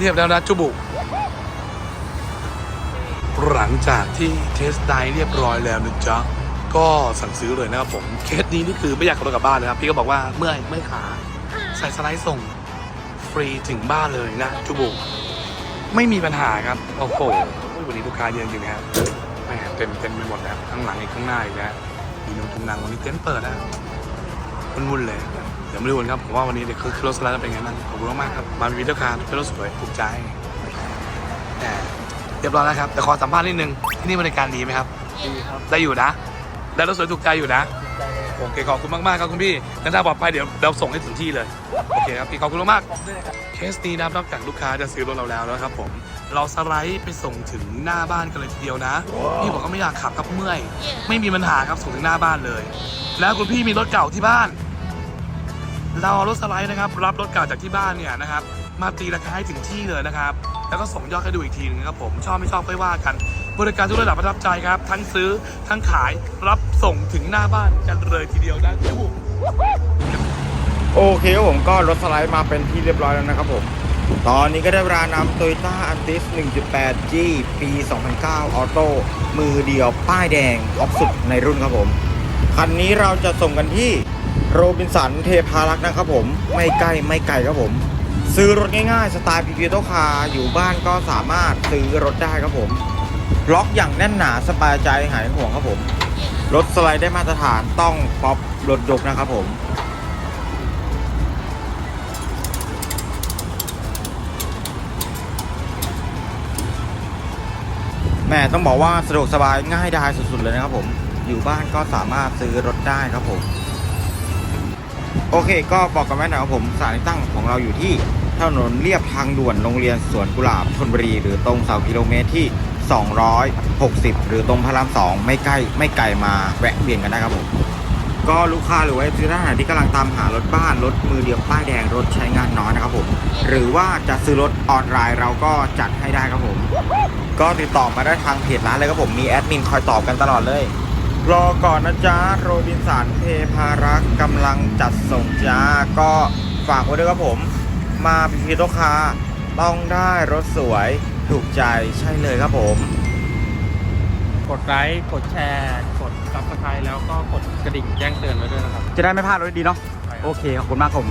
เรียบแล้วนะจุบุ หลังจากที่เทสไดเรียบร้อยแล้วนะจ๊ะก็สั่งซื้อเลยนะครับผมเคสนี้นี่คือไม่อยากขับรถกลับบ้านนะครับ พี่ก็บอกว่าเมื่อยเมื่อยขาใส่สไลด์ส่งฟรีถึงบ้านเลยนะจุบุ ไม่มีปัญหาครับ โอ้โหวันนี้ลูกค้าเยอะจริงนะครับแหมเต็มเต็มไปหมดนะครับข้างหลังอีกข้างหน้าอีกนะมีนุ่งทุงนางวันนี้เต็นเปิดนะวุ่ นๆเลย เดี๋ยวมาดูกันครับผมว่าวันนี้เด็กคือรถสไลด์จะเป็นไงบ้างขอบคุณมากๆครับมาวิดีโอคาร์เป็นรถสวยถูกใจแหมเรียบร้อยแล้วครับแต่ขอสัมภาษณ์นิดนึงที่นี่บริการดีไหมครับดีครับได้อยู่นะ ได้รถสวยถูกใจอยู่นะโอเคขอบคุณมากๆครับคุณพี่งั้นถ้าปลอดภัยเดี๋ยวเราส่งให้ถึงที่เลยโอเคครับพี่ขอบคุณมากๆเคสนี้นะครับนอกจากลูกค้าจะซื้อรถเราแล้วนะครับผม เราสไลด์ไปส่งถึงหน้าบ้านกันเลยทีเดียวนะ พี่บอกก็ไม่อยากขับครับเมื่อย ไม่มีปัญหาครับส่งถึงหน้าบ้านเลย แล้วคุณพี่มีรถเก่าที่บ้าน เราเอารถสไลด์นะครับ รับรถเก่าจากที่บ้านเนี่ยนะครับ มาตีราคาให้ถึงที่เลยนะครับ แล้วก็ส่งยอดให้ดูอีกทีนึงนะครับผม ชอบไม่ชอบค่อยว่ากัน บริการทุกระดับประทับใจครับ ทั้งซื้อทั้งขายรับส่งถึงหน้าบ้านกันเลยทีเดียวนะจุ๊บโอเคครับผมก็รถสไลด์มาเป็นที่เรียบร้อยแล้วนะครับผม ตอนนี้ก็ได้เวลานำ Toyota Altis 1.8G ปี 2009 ออโต้มือเดียวป้ายแดงออฟสุดในรุ่นครับผม คันนี้เราจะส่งกันที่โรบินสันเทพารักษ์นะครับผม ไม่ใกล้ไม่ไกลครับผม ซื้อรถง่ายๆ สไตล์พีพีโตคาอยู่บ้านก็สามารถซื้อรถได้ครับผมล็อกอย่างแน่นหนาสบายใจหายห่วงครับผม รถสไลด์ได้มาตรฐานต้องป๊อปรถยกนะครับผม แม่ต้องบอกว่าสะดวกสบายง่ายดายสุดๆเลยนะครับผมอยู่บ้านก็สามารถซื้อรถได้ครับผม โอเค ก็บอกกันไว้หน่อยครับผมสถานที่ตั้งของเราอยู่ที่ถนนเรียบทางด่วนโรงเรียนสวนกุหลาบชนบุรี หรือตรงเสากิโลเมตรที่ 260 หรือตรงพระราม2ไม่ใกล้ไม่ไกลมาแวะเวียนกันได้ครับผม ก็ลูกค้าหรือว่าซื้อท่านไหนที่กำลังตามหารถบ้านรถมือเดียวป้ายแดงรถใช้งานน้อยนะครับผมหรือว่าจะซื้อรถออนไลน์เราก็จัดให้ได้ครับผม ก็ติดต่อมาได้ทางเพจร้านเลยครับผมมีแอดมินคอยตอบกันตลอดเลยรอก่อนนะจ๊ะโรบินสันเทพารักกำลังจัดส่งจ้าก็ฝากไว้ด้วยครับผม มาพิพิธคาต้องได้รถสวยถูกใจใช่เลยครับผม กดไลค์กดแชร์กด ซับสไครต์แล้วก็กดกระดิ่งแจ้งเตือนไว้ด้วยนะครับ จะได้ไม่พลาดรถดีเนาะ ใช่ครับ โอเค ขอบคุณมากครับผม